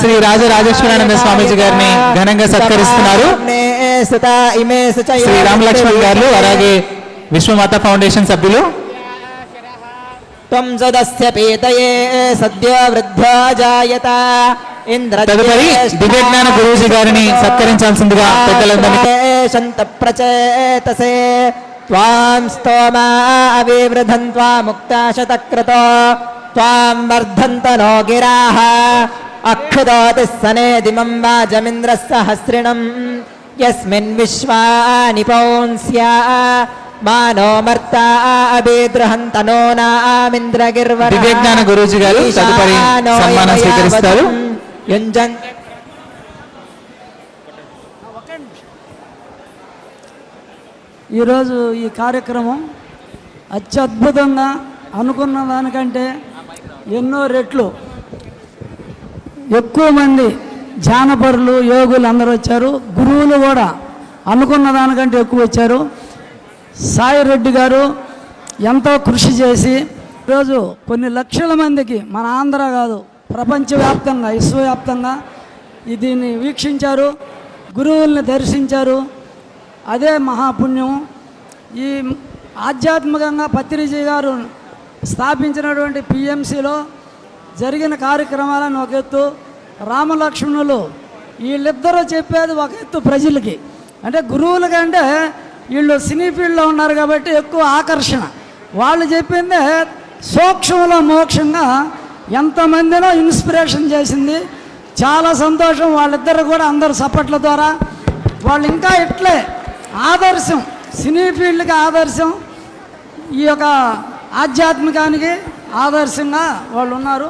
శ్రీ రాజరాజేశ్వరానంద స్వామీజీ గారిని ఘనంగా సత్కరిస్తున్నారు. శ్రీ రామలక్ష్మణ్ గారు అలాగే విశ్వమాత ఫౌండేషన్ సభ్యులు. తదుపరి దివ్యజ్ఞాన గురూజీ గారిని సత్కరించాల్సిందిగా పెద్దలందరినీ శంత ప్రచేతసే. త్వాం స్తోమా అవివృధన్ త్వాముక్తా శతక్రతో త్వాం వర్ధంతనో గిరాः అక్షుదోతి సనేదిమం వాజమింద్ర సహస్రిణం. యస్మిన్ విశ్వాని పౌంస్యా. మానో మర్తా అభిద్రహంతనో నామింద్రగిర్వర దివ్యజ్ఞాన గురూజీ గారు తదుపరి సన్మానం స్వీకరిస్తారు. యుంజన్. ఈరోజు ఈ కార్యక్రమం అత్యద్భుతంగా అనుకున్న దానికంటే ఎన్నో రెట్లు ఎక్కువ మంది జానపరులు యోగులు అందరూ వచ్చారు. గురువులు కూడా అనుకున్న దానికంటే ఎక్కువ వచ్చారు. సాయి రెడ్డి గారు ఎంతో కృషి చేసి ఈరోజు కొన్ని లక్షల మందికి మన ఆంధ్ర కాదు ప్రపంచవ్యాప్తంగా విశ్వవ్యాప్తంగా దీన్ని వీక్షించారు గురువుల్ని దర్శించారు. అదే మహాపుణ్యం. ఈ ఆధ్యాత్మికంగా పత్రిజీ గారు స్థాపించినటువంటి పిఎంసిలో జరిగిన కార్యక్రమాలను ఒక ఎత్తు రామలక్ష్మణులు వీళ్ళిద్దరూ చెప్పేది ఒక ఎత్తు ప్రజలకి. అంటే గురువుల కంటే వీళ్ళు సినీ ఫీల్డ్లో ఉన్నారు కాబట్టి ఎక్కువ ఆకర్షణ. వాళ్ళు చెప్పిందే సూక్ష్మలో మోక్షంగా ఎంతమందినో ఇన్స్పిరేషన్ చేసింది. చాలా సంతోషం వాళ్ళిద్దరు కూడా అందరు సపోర్ట్ల ద్వారా. వాళ్ళు ఇంకా ఇట్లే ఆదర్శం సినీ ఫీల్డ్కి ఆదర్శం. ఈ యొక్క ఆధ్యాత్మికానికి ఆదర్శంగా వాళ్ళు ఉన్నారు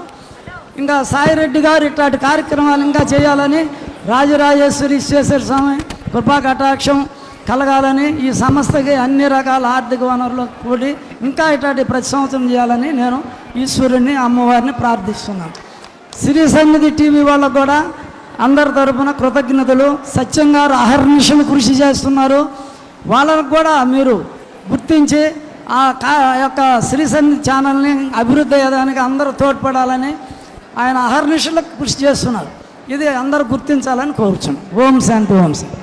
ఇంకా సాయిరెడ్డి గారు ఇట్లాంటి కార్యక్రమాలు ఇంకా చేయాలని రాజరాజేశ్వరి విశ్వేశ్వర స్వామి కృపా కటాక్షం కలగాలని ఈ సంస్థకి అన్ని రకాల ఆర్థిక వనరులు కూడి ఇంకా ఇట్లాంటి ప్రతి సంవత్సరం చేయాలని నేను ఈశ్వరుని అమ్మవారిని ప్రార్థిస్తున్నాను. శ్రీ సన్నిధి టీవీ వాళ్ళకు కూడా అందరి తరపున కృతజ్ఞతలు. సత్యం గారు కృషి చేస్తున్నారు. వాళ్ళకు కూడా మీరు గుర్తించి ఆ కా యొక్క శ్రీసన్ని ఛానల్ని అభివృద్ధి అయ్యేదానికి అందరూ తోడ్పడాలని ఆయన అహర్నిశలకు కృషి చేస్తున్నారు. ఇది అందరూ గుర్తించాలని కోరుచున్నాం. ఓం శాంతి ఓం శాంతి.